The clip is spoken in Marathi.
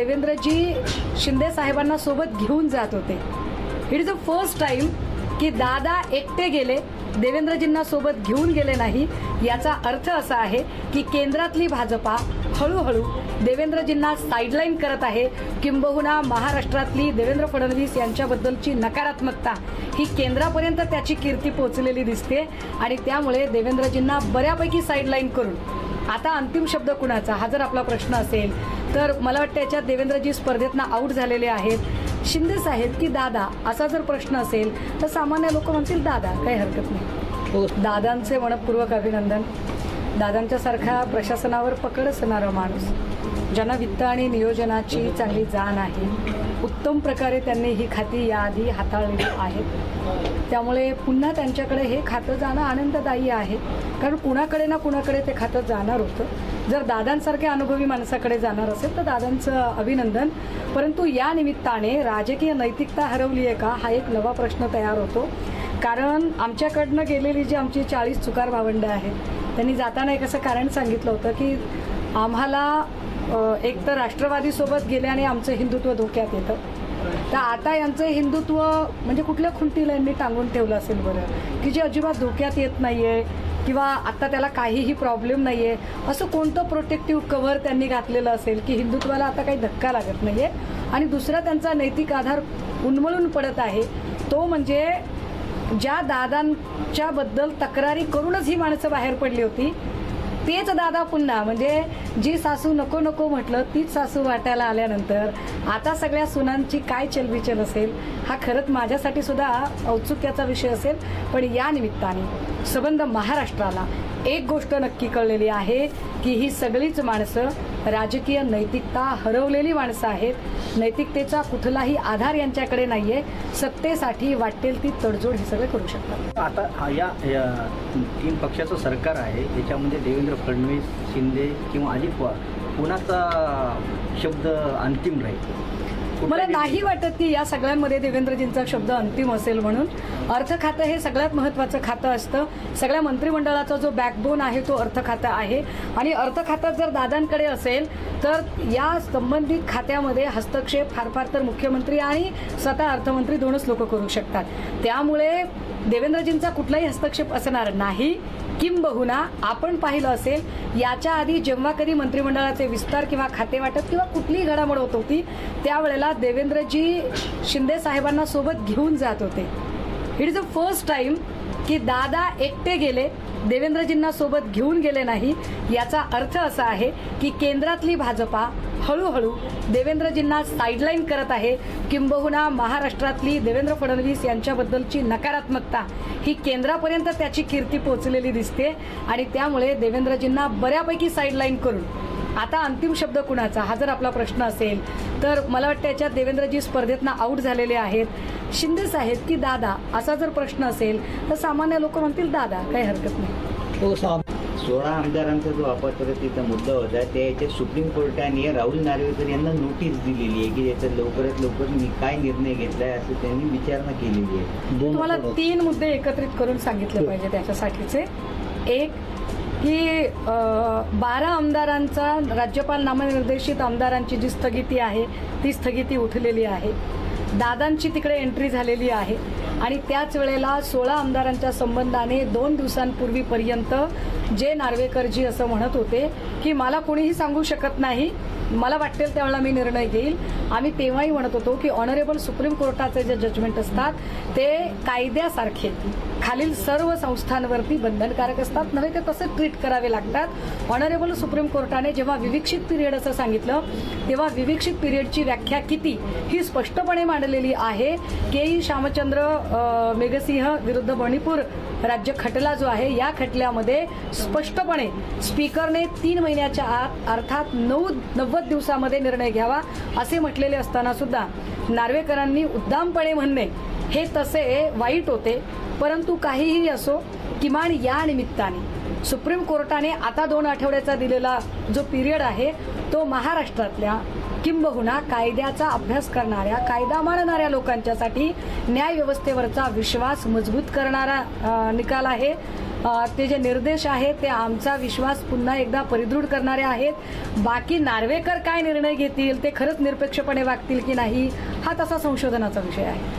देवेंद्रजी शिंदे साहेबांना सोबत घेऊन जात होते. It is a first time की दादा एकटे गेले देवेंद्रजींना सोबत घेऊन गेले नाही. याचा अर्थ असा आहे की केंद्रातली भाजपा हळूहळू देवेंद्रजींना साईडलाईन करत आहे. किंबहुना महाराष्ट्रातली देवेंद्र फडणवीस यांच्याबद्दलची नकारात्मकता ही केंद्रापर्यंत त्याची कीर्ती पोहोचलेली दिसते आणि त्यामुळे देवेंद्रजींना बऱ्यापैकी साईडलाईन करून. आता अंतिम शब्द कुणाचा? हा जर आपला प्रश्न असेल तर मला वाटतं याच्यात देवेंद्रजी स्पर्धेतनं आऊट झालेले आहेत. शिंदे साहेब की दादा असा जर प्रश्न असेल तर सामान्य लोक म्हणतील दादा काही हरकत नाही. दादांचे मनपूर्वक अभिनंदन. दादांच्या सारखा प्रशासनावर पकड असणारा माणूस ज्यांना वित्त आणि नियोजनाची चांगली जाण आहे. उत्तम प्रकारे त्यांनी ही खाती याआधी हाताळलेली आहेत. त्यामुळे पुन्हा त्यांच्याकडे हे खातं जाणं आनंददायी आहे. कारण कुणाकडे ना कुणाकडे ते खातं जाणार होतं. जर दादांसारख्या अनुभवी माणसाकडे जाणार असेल तर दादांचं अभिनंदन. परंतु या निमित्ताने राजकीय नैतिकता हरवली आहे का हा एक नवा प्रश्न तयार होतो. कारण आमच्याकडनं गेलेली जी आमची चाळीस चुकार भावंड आहेत त्यांनी जाताना एक असं कारण सांगितलं होतं की आम्हाला एक तर राष्ट्रवादीसोबत गेले आणि आमचं हिंदुत्व धोक्यात येतं. तर आता यांचं हिंदुत्व म्हणजे कुठल्या खुंटीला यांनी टांगून ठेवलं असेल बरं? की जे अजिबात धोक्यात येत नाही आहे किंवा आता त्याला काहीही प्रॉब्लेम नाही आहे असं कोणतं प्रोटेक्टिव्ह कव्हर त्यांनी घातलेलं असेल की हिंदुत्वाला आता काही धक्का लागत नाही आहे आणि दुसरा त्यांचा नैतिक आधार उन्मळून पडत आहे तो म्हणजे ज्या दादांच्याबद्दल तक्रारी करूनच ही माणसं बाहेर पडली होती तेच दादा पुन्हा म्हणजे जी सासू नको नको म्हटलं तीच सासू वाटायला आल्यानंतर आता सगळ्या सुनांची काय चलबिचल असेल हा खरंच माझ्यासाठी सुद्धा औत्सुक्याचा विषय असेल पण या निमित्ताने सबंध महाराष्ट्राला एक गोष्ट नक्की कळलेली आहे की ही सगळीच माणसं राजकीय नैतिकता हरवलेली माणसं आहेत. नैतिकतेचा कुठलाही आधार यांच्याकडे नाहीये. सत्तेसाठी वाटेल ती तडजोड हे सगळे करू शकतात. आता हा या या तीन पक्षाचं सरकार आहे त्याच्यामध्ये देवेंद्र फडणवीस शिंदे किंवा अजित पवार कुणाचा शब्द अंतिम राहील? मला नाही वाटत की या सगळ्यांमध्ये देवेंद्रजींचा शब्द अंतिम असेल म्हणून. अर्थ खातं हे सगळ्यात महत्त्वाचं खातं असतं. सगळ्या मंत्रिमंडळाचा जो बॅकबोन आहे तो अर्थ खातं आहे. आणि अर्थ खातं जर दादांकडे असेल तर या संबंधित खात्यामध्ये हस्तक्षेप फार फार तर मुख्यमंत्री आणि स्वतः अर्थमंत्री दोनच लोक करू शकतात. त्यामुळे देवेंद्रजींचा कुठलाही हस्तक्षेप असणार नाही. किंबहुना आपण पाहिलं असेल याच्या आधी जेव्हा कधी मंत्रिमंडळाचे विस्तार किंवा खाते वाटप किंवा कुठलीही घडामोड होत होती त्यावेळेला देवेंद्रजी शिंदे साहेबांना सोबत घेऊन जात होते. It is a first time की दादा एकटे गेले देवेंद्रजींना सोबत घेऊन गेले नाही. याचा अर्थ असा आहे की केंद्रातली भाजपा हळूहळू देवेंद्रजींना साईडलाईन करत आहे. किंबहुना महाराष्ट्रातली देवेंद्र फडणवीस यांच्याबद्दलची नकारात्मकता ही केंद्रापर्यंत त्याची कीर्ती पोचलेली दिसते आणि त्यामुळे देवेंद्रजींना बऱ्यापैकी साईडलाईन करून. आता अंतिम शब्द कुणाचा? हा जर आपला प्रश्न असेल तर मला वाटतं याच्यात देवेंद्रजी स्पर्धेतनं आऊट झालेले आहेत. शिंदे साहेब की दादा असा जर प्रश्न असेल तर सामान्य लोक म्हणतील दादा काही हरकत नाही. सोळा आमदारांचा जो अपात्रतेचा मुद्दा होता त्या याच्यात सुप्रीम कोर्टाने राहुल नार्वेकर यांना नोटीस दिलेली आहे की याच्यात लवकरात लवकर मी काय निर्णय घेतलाय असं त्यांनी विचारणा केलेली आहे. तुम्हाला तीन मुद्दे एकत्रित करून सांगितले पाहिजे त्याच्यासाठीचे. एक की बारा आमदारांचा राज्यपाल नामनिर्देशित आमदारांची जी स्थगिती आहे ती स्थगिती उठलेली आहे. दादांची तिकडे एंट्री झालेली आहे. आणि त्याच वेळेला सोळा आमदारांच्या संबंधाने दोन दिवसांपूर्वीपर्यंत जे नार्वेकरजी असं म्हणत होते की मला कोणीही सांगू शकत नाही. मला वाटेल त्यावेळेला मी निर्णय घेईल. आम्ही तेव्हाही म्हणत होतो की ऑनरेबल सुप्रीम कोर्टाचे जे जजमेंट असतात ते कायद्यासारखे खालील सर्व संस्थांवरती बंधनकारक असतात. नव्हे ते तसं ट्रीट करावे लागतात. ऑनरेबल सुप्रीम कोर्टाने जेव्हा विविक्षित पिरियड असं सांगितलं तेव्हा विविक्षित पिरियडची व्याख्या किती ही स्पष्टपणे मांडलेली आहे. के. ई. श्यामचंद्र मेघसिंह विरुद्ध मणिपूर राज्य खटला जो आहे या खटल्यामध्ये स्पष्टपणे स्पीकरने तीन महिन्याच्या आत अर्थात नऊ नव्वद दिवसामध्ये निर्णय घ्यावा असे म्हटलेले असताना सुद्धा नार्वेकरांनी उद्दामपणे म्हणणे हे तसे वाईट होते. परंतु काहीही असो किमान या निमित्ताने. सुप्रीम कोर्टाने आता दोन आठवड्याचा दिलेला जो पिरियड आहे तो महाराष्ट्रातल्या किंबहुना कायद्याचा अभ्यास करणाऱ्या कायदा मानणाऱ्या लोकांच्यासाठी न्याय व्यवस्थेवरचा विश्वास मजबूत करणारा निकाल आहे. ते जे निर्देश आहेत ते आमचा विश्वास पुन्हा एकदा परिदृढ करणारे आहेत. बाकी नार्वेकर काय निर्णय घेतील ते खरंच निरपेक्षपणे वागतील की नाही हा तसा संशोधनाचा विषय आहे.